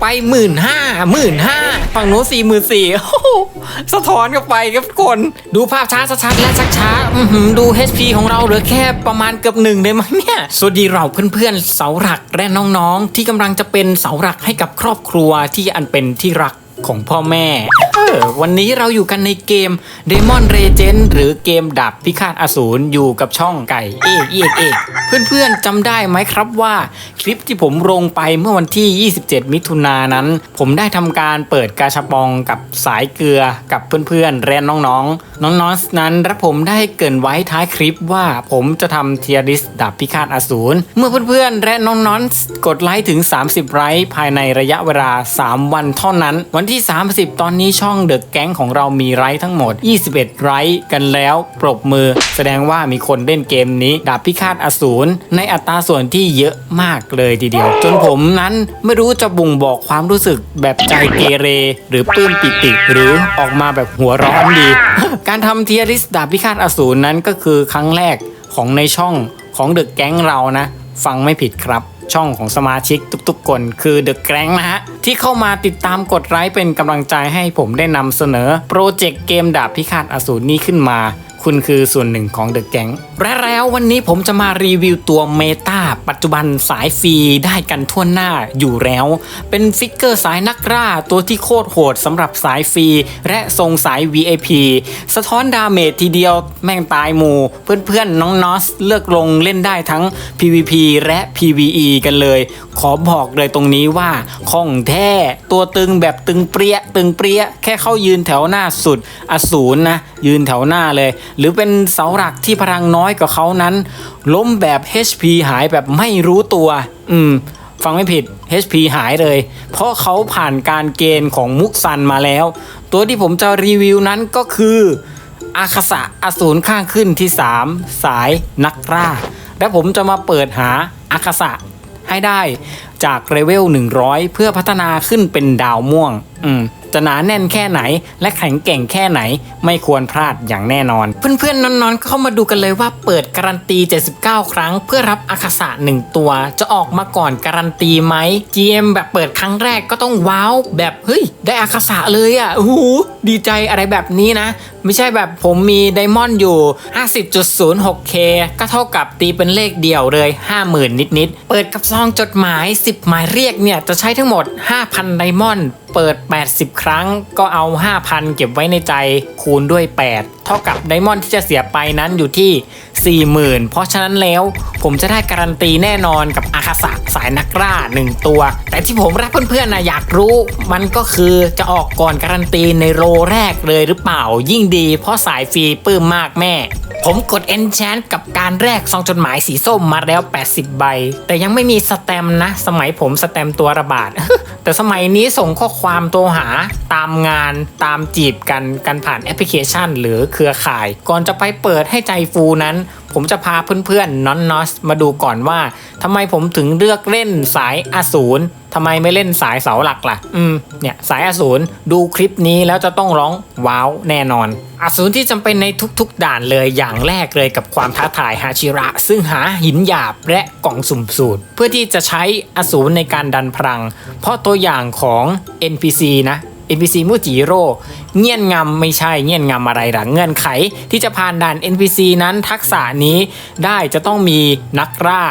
ไปหมื่นห้าหมื่นห้าฝั่งโน้สี่หมื่นสี่สะท้อนกันไปครับทุกคนดูภาพช้าชัดและช้าๆอื้อหือดู HP ของเราเหลือแค่ประมาณเกือบหนึ่งเลยมั้งเนี่ยสวัสดีเราเพื่อนๆเสาหลักและน้องๆ ที่กำลังจะเป็นเสาหลักให้กับครอบครัวที่อันเป็นที่รักของพ่อแม่ เออ วันนี้เราอยู่กันในเกม Demon Legend หรือเกมดาบพิฆาตอสูรอยู่กับช่องไก่ เอกเอกเอกเพื่อนๆจำได้ไหมครับว่าคลิปที่ผมลงไปเมื่อวันที่ 27 มิถุนายนนั้น ผมได้ทำการเปิดกาชาปองกับสายเกลือกับเพื่อนๆและน้องๆ น้องๆนั้นและผมได้เกินไว้ท้ายคลิปว่าผมจะทำเทียริสดาบพิฆาตอสูรเมื่อเพื่อนๆและน้องๆกดไลค์ถึง 30 ไลค์ภายในระยะเวลา 3 วันเท่านั้น วันที่ 30 ตอนนี้ช่องเดอะแก๊งของเรามีไลค์ทั้งหมด 21 ไลค์กันแล้วปรบมือ แสดงว่ามีคนเล่นเกมนี้ดาบพิฆาตอสูรในอัตราส่วนที่เยอะมากเลยทีเดียว จนผมนั้นไม่รู้จะบ่งบอกความรู้สึกแบบใจเกเร หรือปลื้มปิติ หรือออกมาแบบหัวร้อนดี การทำเทียริสดาบพิฆาตอสูรนั้นก็คือครั้งแรกของในช่องของเดอะแก๊งเรานะ ฟังไม่ผิดครับช่องของสมาชิกทุกๆคนคือเดอะแกรงนะฮะ ที่เข้ามาติดตามกดไลค์เป็นกำลังใจให้ผมได้นำเสนอ โปรเจกต์เกมดาบพิฆาตอสูรนี้ขึ้นมา คุณคือส่วนหนึ่งของเดอะแก๊งและแล้ววันนี้ผมจะมารีวิวตัวเมตาปัจจุบันสายฟรีได้กันทั่วหน้าอยู่แล้ว เป็นฟิกเกอร์สายนักล่าตัวที่โคตรโหดสำหรับสายฟรีและทรงสาย VIP สะท้อนดาเมจทีเดียวแม่งตายหมู่ เพื่อนๆ น้องนอสเลือกลงเล่นได้ทั้ง PVP และ PVE กันเลย ขอบอกเลยตรงนี้ว่าของแท้ตัวตึงแบบตึงเปรี้ยตึงเปรี้ยแค่เข้ายืนแถวหน้าสุดอสูรนะยืนแถวหน้าเลยหรือเป็นเสาหลักที่พลังน้อยกว่าเขานั้น ล้มแบบ HP หายแบบไม่รู้ตัว อืม ฟังไม่ผิด HP หายเลย เพราะเขาผ่านการเกณฑ์ของมุกซันมาแล้ว ตัวที่ผมจะรีวิวนั้นก็คืออาคาสะอสูรข้างขึ้นที่ 3 สายนักล่า และผมจะมาเปิดหาอาคาสะให้ได้จากเลเวล100 เพื่อพัฒนาขึ้นเป็นดาวม่วง อืม จะหนาแน่นแค่ไหน และแข็งแกร่งแค่ไหน ไม่ควรพลาดอย่างแน่นอน เพื่อนๆนอนๆเข้ามาดูกันเลยว่าเปิดการันตี 79 ครั้ง เพื่อรับอาคาสะ1ตัว จะออกมาก่อนการันตีไหม GM แบบเปิดครั้งแรกก็ต้องว้าวแบบเฮ้ยได้อาคาสะเลยอะโอ้โหดีใจอะไรแบบนี้นะ ไม่ใช่แบบผมมีไดมอนด์อยู่ 50.06k ก็เท่ากับตีเป็นเลขเดียวเลย 50,000 นิดๆ เปิดกับซองจดหมาย 10 หมายเรียกเนี่ยจะใช้ทั้งหมด 5,000 ไดมอนด์เปิด 80 ครั้งก็เอา 5,000 เก็บไว้ในใจคูณด้วย 8 เท่ากับไดมอนด์ที่จะเสียไปนั้นอยู่ที่ 40,000 เพราะฉะนั้นแล้วผมจะได้การันตีแน่นอนกับอาคาสะสายนักล่า 1 ตัว แต่ที่ผมและเพื่อนๆนะอยากรู้ มันก็คือจะออกก่อนการันตีในโรแรกเลยหรือเปล่ายิ่งดีเพราะสายฟรีปลื้มมากแม่ ผมกด Enchant กับการแรกซองจดหมายสีส้มมาแล้ว 80 ใบ แต่ยังไม่มีสแตมนะ สมัยผมสแตมตัวระบาด แต่สมัยนี้ส่งข้อความโทรหาตามงานตามจีบกันกันผ่านแอปพลิเคชัน หรือเครือข่าย ก่อนจะไปเปิดให้ใจฟูนั้น ผมจะพาเพื่อนๆนอนนอสมาดูก่อนว่าทำไมผมถึงเลือกเล่นสายอสูรทำไมไม่เล่นสายเสาหลักล่ะ อืม เนี่ยสายอสูรดูคลิปนี้แล้วจะต้องร้องว้าวแน่นอน อสูรที่จำเป็นในทุกๆ ด่านเลยอย่างแรกเลยกับความท้าทายฮาชิระ ซึ่งหาหินหยาบและกล่องสุ่มสูตร เพื่อที่จะใช้อสูรในการดันพลัง เพราะตัวอย่างของ NPC นะ NPC มูจิโร่เงี่ยนงำไม่ใช่เงี่ยนงำอะไรหรอกเงื่อนไข ที่จะผ่านด่าน NPC นั้นทักษะนี้ได้จะต้องมีนักล่า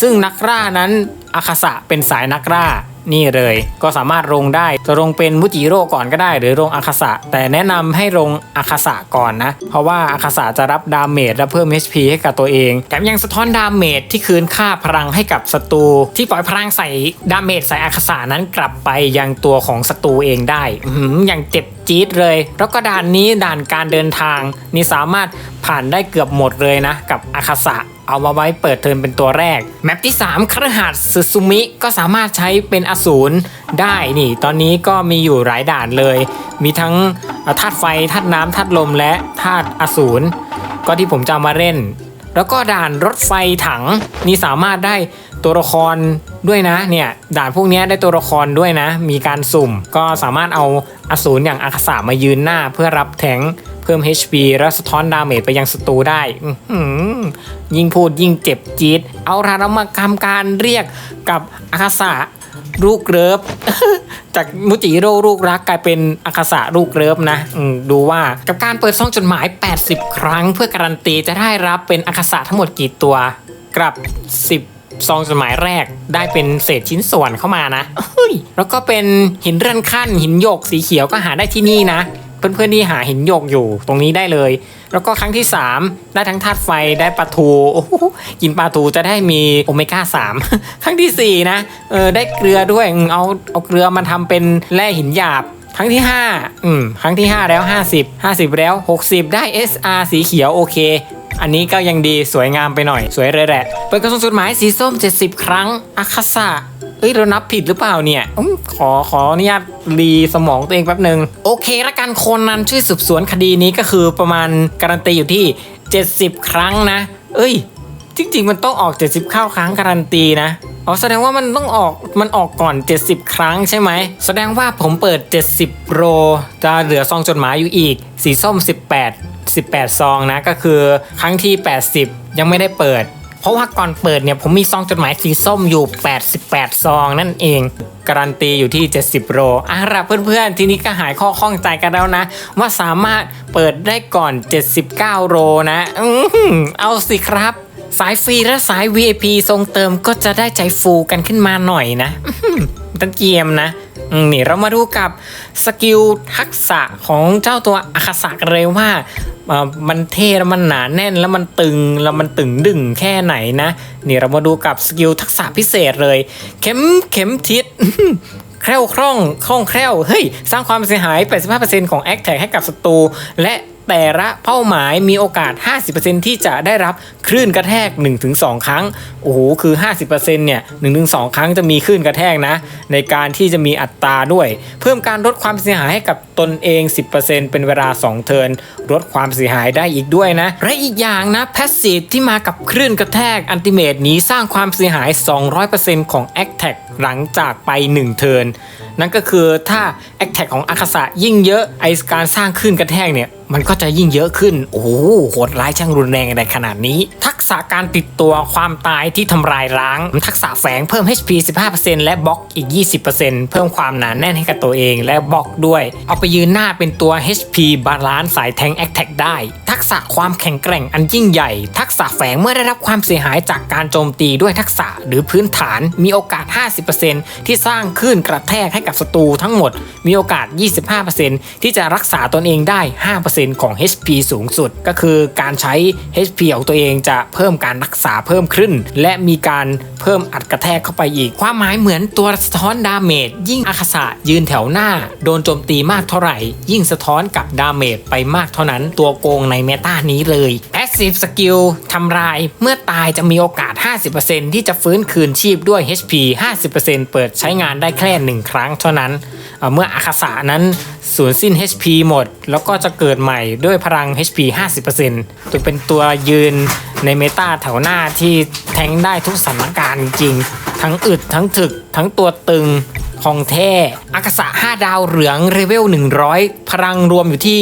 ซึ่งนักล่านั้นอาคาสะเป็นสายนักล่า นี่เลยก็สามารถลงได้จะลงเป็นมุจิโร่ก่อนก็ได้ หรือลงอาคาสะ แต่แนะนำให้ลงอาคาสะก่อนนะ เพราะว่าอาคาสะจะรับดาเมจและเพิ่ม HP ให้กับตัวเองแถมยังสะท้อนดาเมจที่คืนค่าพลังให้กับศัตรูที่ปล่อยพลังใส่ดาเมจใส่อาคาสะนั้นกลับไปยังตัวของศัตรูเองได้อื้อหืออย่างเจ็บจี๊ดเลย แล้วก็ด่านนี้ด่านการเดินทางนี่สามารถผ่านได้เกือบหมดเลยนะ กับอาคาสะ เอามาไว้เปิดเทิร์นเป็นตัวแรก แมปที่3ครหัสสึซุมิก็สามารถใช้เป็นอสูรได้นี่ ตอนนี้ก็มีอยู่หลายด่านเลย มีทั้งธาตุไฟธาตุน้ำธาตุลมและธาตุอสูรก็ที่ผมจะมาเล่น แล้วก็ด่านรถไฟถังนี่สามารถได้ตัวละครด้วยนะเนี่ยด่านพวกนี้ได้ตัวละครด้วยนะ มีการสุ่มก็สามารถเอาอสูรอย่างอาคาสะมายืนหน้าเพื่อรับแทงค์เพิ่ม HP และสะท้อนดาเมจไปยังศัตรูได้อื ยิ่งพูดยิ่งเจ็บจี๊ดเอาละเรามาทำการเรียกกับอาคาสะลูกเริฟจากมุจิโร่ลูกรักกลายเป็นอาคาสะลูกเริฟนะดูว่ากับการเปิดซองจดหมาย 80 ครั้ง เพื่อการันตีจะได้รับเป็นอาคาสะทั้งหมดกี่ตัวกลับ 10ซองจดหมายแรกได้เป็นเศษชิ้นส่วนเข้ามานะ แล้วก็เป็นหินเรือนขั้นหินหยกสีเขียวก็หาได้ที่นี่นะ เพื่อนๆที่หาหินหยกอยู่ตรงนี้ได้เลย แล้วก็ครั้งที่ 3 ได้ทั้งธาตุไฟได้ปลาทูโอ้กินปลาทูจะได้มีโอเมก้า3 ครั้งทีสี่4 นะเออได้เกลือด้วยอืมเอาเอาเกลือมาทำเป็นแร่หินหยาบครั้งที่ 5 อืม ครั้งที่ 5 แล้ว 50 50 แล้ว 60 ได้ SR สีเขียวโอเค อันนี้ก็ยังดีสวยงามไปหน่อย สวยเลยแหละ เปิดกระสุนจดหมายสีส้ม 70 ครั้งอาคาสะ เอ้ยเรานับผิดหรือเปล่าเนี่ยอมขอขออนุญาตรีสมองตัวเองแป๊บหนึ่งโอเคละกันคนนั้นช่วยสืบสวนคดีนี้ก็คือประมาณการันตีอยู่ที่ 70 ครั้งนะ เอ้ย จริง ๆ มันต้องออก 70เข้าครั้งการันตีนะอ๋อแสดงว่ามันต้องออกมันออกก่อน 70 ครั้งใช่ไหม แสดงว่าผมเปิด 70 โร จะเหลือซองจดหมายอยู่อีก สีส้ม 18 18 ซองนะ ก็คือครั้งที่ 80 ยังไม่ได้เปิด เพราะว่าก่อนเปิดเนี่ยผมมีซองจดหมายสีส้มอยู่ 88 ซองนั่นเองการันตีอยู่ที่ 70โรอะรับเพื่อนๆ ทีนี้ก็หายข้อข้องใจกันแล้วนะ ว่าสามารถเปิดได้ก่อน 79โรนะ อื้อหือเอาสิครับ สายฟรีและสาย VIP ทรงเติมก็จะได้ใจฟูกันขึ้นมาหน่อยนะอื้อหือตันเกียมนะนี่เรามาดูกับสกิลทักษะของเจ้าตัวอาคาสะกันเลยว่า มันเท่แล้วมันหนาแน่นแล้วมันตึงแล้วมันตึงดึงแค่ไหนนะ นี่เรามาดูกับสกิลทักษะพิเศษเลย เข็มเข็มทิศแคล่วคล่องคล่องแคล่วเฮ้ย สร้างความเสียหาย 85%ของแอคแท็กให้กับศัตรูและ แต่ละเป้าหมายมีโอกาส 50%ที่จะได้รับคลื่นกระแทก 1-2 ครั้ง โอ้โห คือ 50%เนี่ย1-2 ครั้งจะมีคลื่นกระแทกนะ ในการที่จะมีอัตราด้วย เพิ่มการลดความเสียหายให้กับตนเอง 10%เป็นเวลา 2 เทิร์นลดความเสียหายได้อีกด้วยนะ และอีกอย่างนะแพสซีฟที่มากับคลื่นกระแทกอันติเมตนี้สร้างความเสียหาย 200%ของ a อ t แทกหลังจากไป 1 เทิร์นนั่นก็คือถ้า a อ t แทกของอาคาสะยิ่งเยอะไอการสร้างคลื่นกระแทกเนี่ย มันก็จะยิ่งเยอะขึ้น โอ้โหโหดร้ายช่างรุนแรงในขนาดนี้ ทักษะการติดตัวความตายที่ทำลายล้าง ทักษะแฝงเพิ่ม HP 15%และบล็อกอีก 20%เพิ่มความหนาแน่นให้กับตัวเองและบล็อกด้วย เอาไปยืนหน้าเป็นตัว HP บาลานซ์สายแทงแอคแท็กได้ ทักษะความแข็งแกร่งอันยิ่งใหญ่ ทักษะแฝงเมื่อได้รับความเสียหายจากการโจมตีด้วยทักษะหรือพื้นฐานมีโอกาส 50%ที่สร้างคลื่นกระแทกให้กับศัตรูทั้งหมด มีโอกาส 25%ที่จะรักษาตนเองได้ 5%ของ HP สูงสุด ก็คือการใช้ HP ของตัวเองจะเพิ่มการรักษาเพิ่มขึ้น และมีการเพิ่มอัดกระแทกเข้าไปอีก ความหมายเหมือนตัวสะท้อนดาเมจยิ่งอาคาสะยืนแถวหน้า โดนโจมตีมากเท่าไหร่ ยิ่งสะท้อนกับดาเมจไปมากเท่านั้น ตัวโกงในเมตานี้เลย Passive Skill ทำลายเมื่อตายจะมีโอกาส 50%ที่จะฟื้นคืนชีพด้วย HP 50%เปิดใช้งานได้แค่หนึ่งครั้งเท่านั้นเเมื่ออาคาสะนั้น สูญสิ้น HP หมด แล้วก็จะเกิดใหม่ด้วยพลัง HP 50%ตัวเป็นตัวยืนในเมตาแถวหน้าที่แทงได้ทุกสถานการณ์จริง ทั้งอึดทั้งถึก ทั้งตัวตึงของแท้อากาศะ5ดาวเหลืองเลเวล 100 พลังรวมอยู่ที่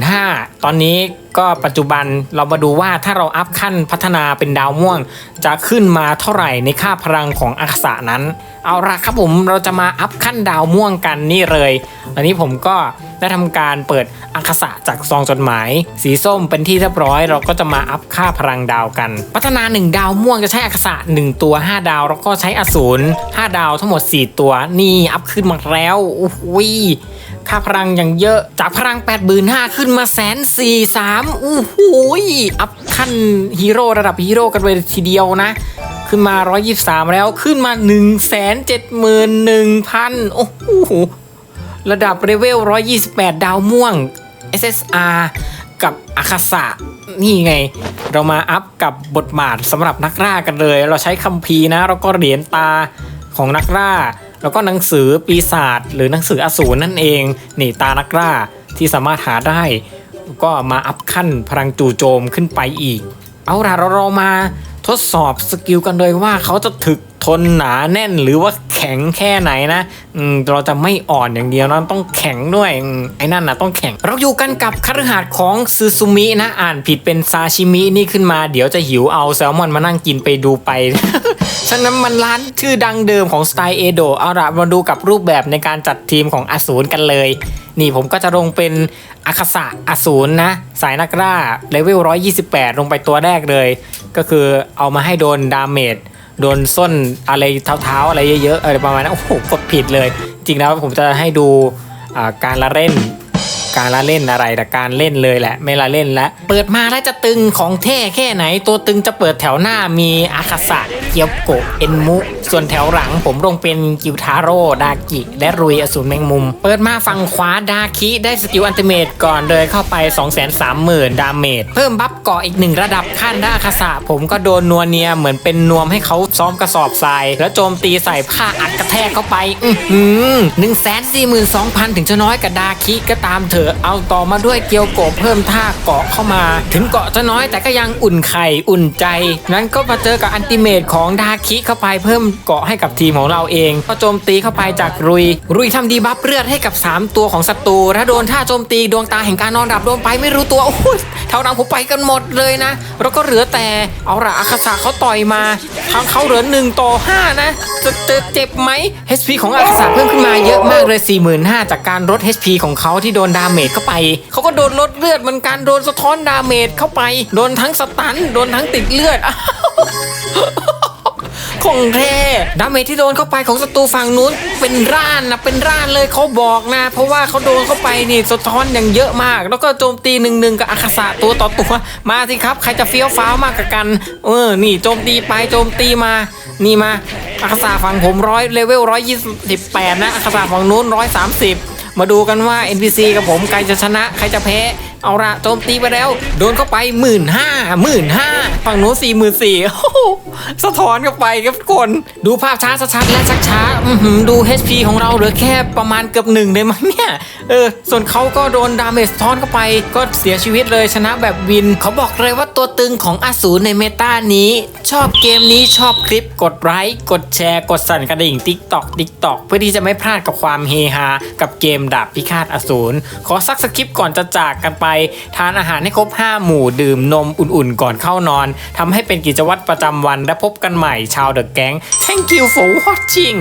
85,000 ตอนนี้ ก็ปัจจุบันเรามาดูว่าถ้าเราอัพขั้นพัฒนาเป็นดาวม่วง จะขึ้นมาเท่าไหร่ในค่าพลังของอากาศะนั้น เอาละครับผมเราจะมาอัพขั้นดาวม่วงกันนี่เลยอันนี้ผมก็ได้ทำการเปิดอากาศะจากซองจดหมาย สีส้มเป็นที่เรียบร้อย เราก็จะมาอัพค่าพลังดาวกัน พัฒนา 1 ดาวม่วงจะใช้อากาศะ1 ตัว 5 ดาว แล้วก็ใช้อสูร5ดาวทั้งหมด 4 ตัวนี่อัพขึ้นมาแล้วโอ้โห ค่าพลังอย่างเยอะจากพลัง8 5 0 0 0ขึ้นมาแสนสี่สามอู้หูยอัพขั้นฮีโร่ระดับฮีโร่กันเลยทีเดียวนะ ขึ้นมา 123 แล้วขึ้นมา 171,000 โอ้โหระดับเลเวล 128 ดาวม่วง SSR กับอาคาสะนี่ไง เรามาอัพกับบทบาทสำหรับนักล่ากันเลย เราใช้คัมภีร์นะ แล้วก็เหรียญตาของนักล่า แล้วก็หนังสือปีศาจหรือหนังสืออสูรนั่นเอง นี่ตานักล่าที่สามารถหาได้ ก็มาอัพขั้นพลังจู่โจมขึ้นไปอีก เอาล่ะเราเรามาทดสอบสกิลกันเลยว่าเขาจะถึก ทนหนาแน่นหรือว่าแข็งแค่ไหนนะอืมเราจะไม่อ่อนอย่างเดียวนะต้องแข็งด้วยอืมไอ้นั่นนะต้องแข็ง เราอยู่กันกับคฤหาสน์ของซูซูมินะอ่านผิดเป็นซาชิมินี่ขึ้นมาเดี๋ยวจะหิวเอาแซลมอนมานั่งกินไปดูไป ฉะนั้นมันร้านชื่อดังเดิมของสไตล์เอโดะเอาละมาดูกับรูปแบบในการจัดทีมของอสูรกันเลย นี่ผมก็จะลงเป็นอาคาสะอสูรนะ สายนักล่าเลเวล128 ลงไปตัวแรกเลย ก็คือเอามาให้โดนดาเมจ โดนส้นอะไรเท้าๆอะไรเยอะๆอะไรประมาณนั้นโอ้โหกดผิดเลย จริงแล้วผมจะให้ดูการละเล่น การละเล่นอะไรแต่การเล่นเลยแหละ ไม่ละเล่นล้วเปิดมาแล้วจะตึงของแท้แค่ไหน ตัวตึงจะเปิดแถวหน้ามีอาคาสะเกียวโกะเอ็นมุ ส่วนแถวหลังผมลงเป็นกิวทาโร่ดากิและรุยอสูรแมงมุม เปิดมาฝั่งขวาดาคิได้สกิลอันติเมตก่อนเลยเข้าไป 230,000 ดาเมจเพิ่มบัฟเกาะอีกหนึ่งระดับขั้นด้าอาคาสะผมก็โดนนัวเนียเหมือนเป็นนวมให้เขาซ้อมกระสอบทราย แล้วโจมตีใส่ผ้าอัดกระแทกเข้าไป อืหนึ่งแสนสี่หมื่นสองพันถึงจะน้อยกับดาคิก็ตามเถอะเอาต่อมาด้วยเกียวโกเพิ่มท่าเกาะเข้ามา ถึงเกาะจะน้อยแต่ก็ยังอุ่นไข่อุ่นใจ นั้นก็มาเจอกับอันติเมตของดาคิเข้าไปเพิ่มเกาะให้กับทีมของเราเองก็โจมตีเข้าไปจากรุย รุยทำดีบัฟเลือดให้กับ 3 ตัวของศัตรูถ้าโดนท่าโจมตีดวงตาแห่งการนอนหลับโดนไปไม่รู้ตัวโอ้ยเท่านั้นผมไปกันหมดเลยนะแล้วก็เหลือแต่เอาละอาคาสะเขาต่อยมา ทางเขาเหลือ1ต่อ5นะจะจะเจ็บไหม HP ของอาคาสาเพิ่มขึ้นมาเยอะมากเลย 45,000 จากการลด HP ของเขาที่โดนดาเมจเข้าไป เขาก็โดนลดเลือดเหมือนกันโดนสะท้อนดาเมจเข้าไป โดนทั้งสตัน โดนทั้งติดเลือด ของแท้ดาเมจที่โดนเข้าไปของศัตรูฝั่งนู้นเป็นร่านนะเป็นร่านเลยเขาบอกนะ เพราะว่าเขาโดนเข้าไปนี่สะท้อนอย่างเยอะมาก แล้วก็โจมตีหนึ่งหนึ่งกับอาคาสะตัวต่อตัวมาสิครับ ใครจะเฟี้ยวฟ้าวมากกับกัน เออนี่โจมตีไปโจมตีมา นี่มาอาคาสะฝั่งผมร้อยเลเวลร้อยยี่สิบแปดนะอาคาสะฝั่งนู้นร้อยสามสิบมาดูกันว่า NPC กับผมใครจะชนะใครจะแพ้ เอาละโจมตีไปแล้ว โดนเข้าไปหมื่นห้าหมื่นห้าฝั่งโน้สี่หมื่นสี่สะท้อนเข้าไปครับทุกคน ดูภาพช้าชัดและชักช้าดู HP ของเราเหลือแค่ประมาณเกือบหนึ่งเลยมั้งเนี่ย เออ ส่วนเขาก็โดนดาเมจสะท้อนเข้าไป ก็เสียชีวิตเลยชนะแบบวิน เขาบอกเลยว่าตัวตึงของอสูรในเมตานี้ ชอบเกมนี้ชอบคลิปกดไลค์กดแชร์ กดสั่นกระดิ่งติ๊กตอกติ๊กตอกเพื่อที่จะไม่พลาดกับความเฮฮากับเกมดาบพิฆาตอสูรขอซักสคริปก่อนจะจากกันไปทานอาหารให้ครบ 5 หมู่ดื่มนมอุ่นๆ ก่อนเข้านอนทำให้เป็นกิจวัตรประจำวันและพบกันใหม่ชาวเดอะแก๊ง Thank you for watching